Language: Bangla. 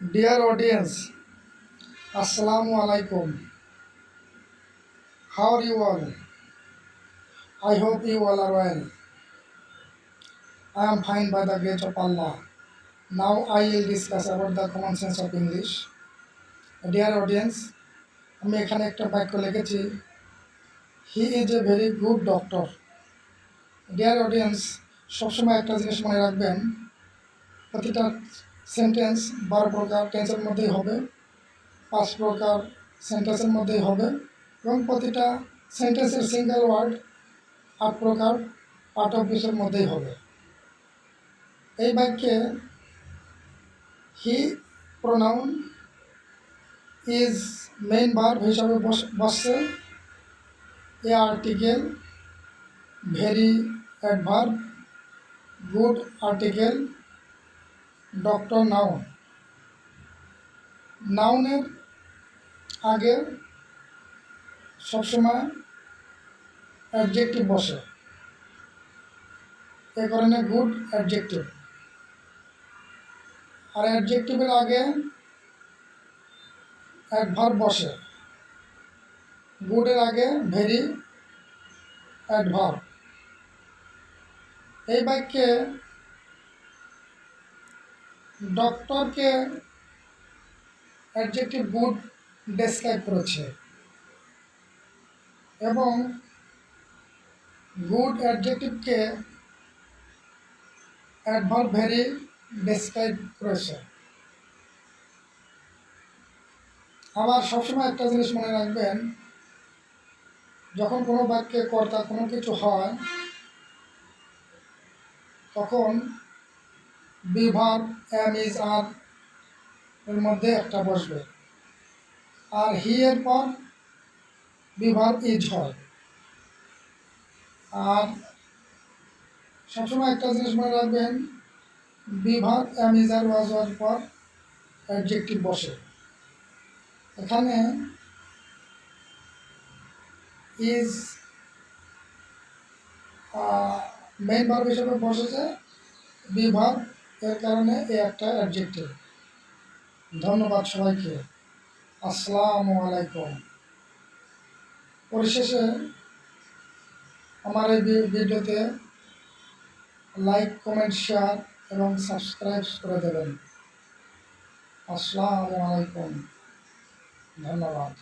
ডিয়ার অডিয়েন্স আসসালাম আলাইকুম how are you all I hope you all are well I am fine by the great of Allah now I will discuss about the common sense of English dear audience আমি এখানে একটা বাক্য লিখেছি। He is a very good doctor dear audience সবসময় একটা জিনিস মনে রাখবেন, প্রতিটা সেন্টেন্স বারো প্রকার টেন্সের মধ্যেই হবে পাঁচ প্রকার সেন্টেন্সের মধ্যেই হবে, এবং প্রতিটা সেন্টেন্সের সিঙ্গেল ওয়ার্ড আট প্রকার পার্ট অফ বিষয়ের মধ্যেই হবে। এই বাক্যে he pronoun is main verb হিসাবে বস- বসছে। A article very adverb good article doctor noun. নাউনের আগে সবসময় অ্যাডজেক্টিভ বসে। এ কারণে গুড অ্যাডজেক্টিভ। আর অ্যাডজেক্টিভের আগে অ্যাডভার্ব বসে। গুডের আগে ভেরি অ্যাডভার্ব। এই বাক্যে ডক্টরকে অ্যাডজেক্টিভ গুড ডেসক্রাইব করেছে। এবং গুড অ্যাডজেক্টিভকে অ্যাডভার্ব ভেরি ডেসক্রাইব করেছে। আবার সবসময় একটা জিনিস মনে রাখবেন, যখন কোনো বাক্যে কর্তা কোনো কিছু হয়, তখন বিভাগ, এম ইজ আর এর মধ্যে একটা বসবে। আর হি এর পর বিভাগ ইজ হয় আর সবসময় একটা জিনিস মনে রাখবেন, বিভাগ, am is are was were পর অ্যাডজেক্টিভ বসে। এখানে ইজ মেইন ভার্ব হিসেবে বসেছে বিভাগ এর কারণে এ একটা অ্যাডজেক্টিভ ধন্যবাদ সবাইকে। আসসালামু আলাইকুম। পরিশেষে আমার এই ভিডিওতে লাইক কমেন্ট শেয়ার এবং সাবস্ক্রাইব করে দেবেন। আসসালামু আলাইকুম। ধন্যবাদ।